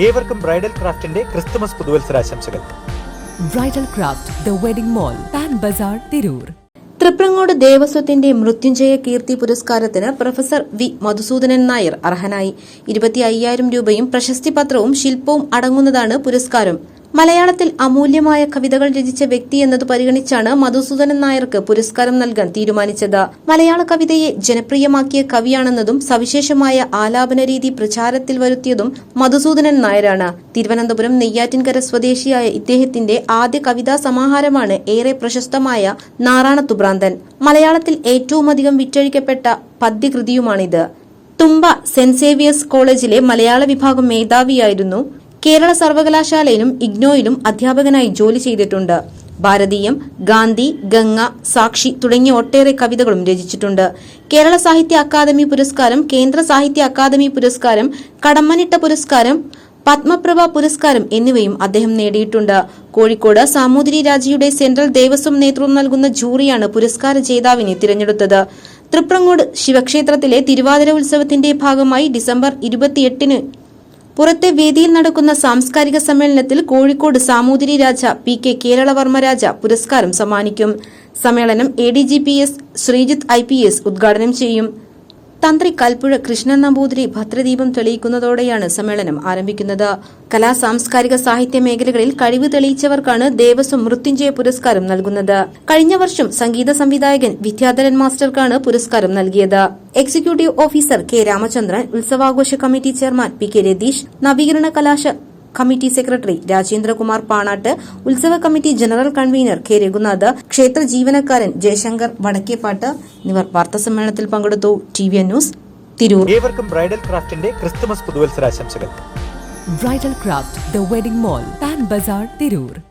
ഏവർക്കും ബ്രൈഡൽ ക്രാഫ്റ്റിന്റെ Christmas പുതുവത്സരാശംസകൾ. Bridal Craft the wedding mall Pan Bazaar Tirur. Triprangode ദേവസ്വത്തിന്റെ Mrityunjaya Keerthi പുരസ്കാരത്തിന് professor V. Madhusoodanan Nair അർഹനായി. ഇരുപത്തി അയ്യായിരം രൂപയും പ്രശസ്തി പത്രവും ശില്പവും അടങ്ങുന്നതാണ് പുരസ്കാരം. മലയാളത്തിൽ അമൂല്യമായ കവിതകൾ രചിച്ച വ്യക്തി എന്നത് പരിഗണിച്ചാണ് മധുസൂദനൻ നായർക്ക് പുരസ്കാരം നൽകാൻ തീരുമാനിച്ചത്. മലയാള കവിതയെ ജനപ്രിയമാക്കിയ കവിയാണെന്നതും സവിശേഷമായ ആലാപന രീതി പ്രചാരത്തിൽ വരുത്തിയതും മധുസൂദനൻ നായരാണ്. തിരുവനന്തപുരം നെയ്യാറ്റിൻകര സ്വദേശിയായ ഇദ്ദേഹത്തിന്റെ ആദ്യ കവിതാ സമാഹാരമാണ് ഏറെ പ്രശസ്തമായ നാറാണത്തുഭ്രാന്തൻ മലയാളത്തിൽ ഏറ്റവുമധികം വിറ്റഴിക്കപ്പെട്ട പദ്യകൃതിയുമാണിത്. തുമ്പ സെന്റ് സേവിയേഴ്സ് കോളേജിലെ മലയാള വിഭാഗം മേധാവിയായിരുന്നു കേരള സർവകലാശാലയിലും ഇഗ്നോയിലും അധ്യാപകനായി ജോലി ചെയ്തിട്ടുണ്ട്. ഭാരതീയം ഗാന്ധി ഗംഗ സാക്ഷി തുടങ്ങിയ ഒട്ടേറെ കവിതകളും രചിച്ചിട്ടുണ്ട്. കേരള സാഹിത്യ അക്കാദമി പുരസ്കാരം കേന്ദ്ര സാഹിത്യ അക്കാദമി പുരസ്കാരം കടമ്മനിട്ട പുരസ്കാരം പത്മപ്രഭ പുരസ്കാരം എന്നിവയും അദ്ദേഹം നേടിയിട്ടുണ്ട്. കോഴിക്കോട് സാമൂതിരി രാജയുടെ സെൻട്രൽ ദേവസ്വം നേതൃത്വം നൽകുന്ന ജൂറിയാണ് പുരസ്കാര ജേതാവിനെ തിരഞ്ഞെടുത്തത്. തൃപ്രങ്ങോട് ശിവക്ഷേത്രത്തിലെ തിരുവാതിര ഉത്സവത്തിന്റെ ഭാഗമായി ഡിസംബർ ഇരുപത്തിയെട്ടിന് പുറത്തെ വേദിയിൽ നടക്കുന്ന സാംസ്കാരിക സമ്മേളനത്തിൽ കോഴിക്കോട് സാമൂതിരി രാജ പി കെ കേരളവർമ്മ രാജ പുരസ്കാരം സമ്മാനിക്കും. സമ്മേളനം A D G P S Sreejith I P S ഉദ്ഘാടനം ചെയ്യും. തന്ത്രി കൽപ്പുഴ കൃഷ്ണൻ നമ്പൂതിരി ഭദ്രദീപം തെളിയിക്കുന്നതോടെയാണ് സമ്മേളനം ആരംഭിക്കുന്നത്. കലാ സാംസ്കാരിക സാഹിത്യ മേഖലകളിൽ കഴിവ് തെളിയിച്ചവർക്കാണ് ദേവസ്വം മൃത്യുഞ്ജയ പുരസ്കാരം നൽകുന്നത്. കഴിഞ്ഞ വർഷം സംഗീത സംവിധായകൻ വിദ്യാധരൻ മാസ്റ്റർക്കാണ് പുരസ്കാരം നൽകിയത്. Executive officer K Ramachandran ഉത്സവാഘോഷ committee chairman P K Ratheesh നവീകരണ കലാശ കമ്മിറ്റി സെക്രട്ടറി രാജേന്ദ്രകുമാർ പാണാട്ട് ഉത്സവ committee general convener K. Raghunath ക്ഷേത്ര ജീവനക്കാരൻ ജയശങ്കർ വടക്കേപ്പാട്ട് എന്നിവർ വാർത്താസമ്മേളനത്തിൽ പങ്കെടുത്തു. ടി. വി. ന്യൂസ് തിരൂർ. ഏവർക്കും ബ്രൈഡൽ ക്രാഫ്റ്റിന്റെ Christmas പുതുവത്സരാശംസകൾ. Bridal Craft the wedding mall Pan Bazaar Tirur.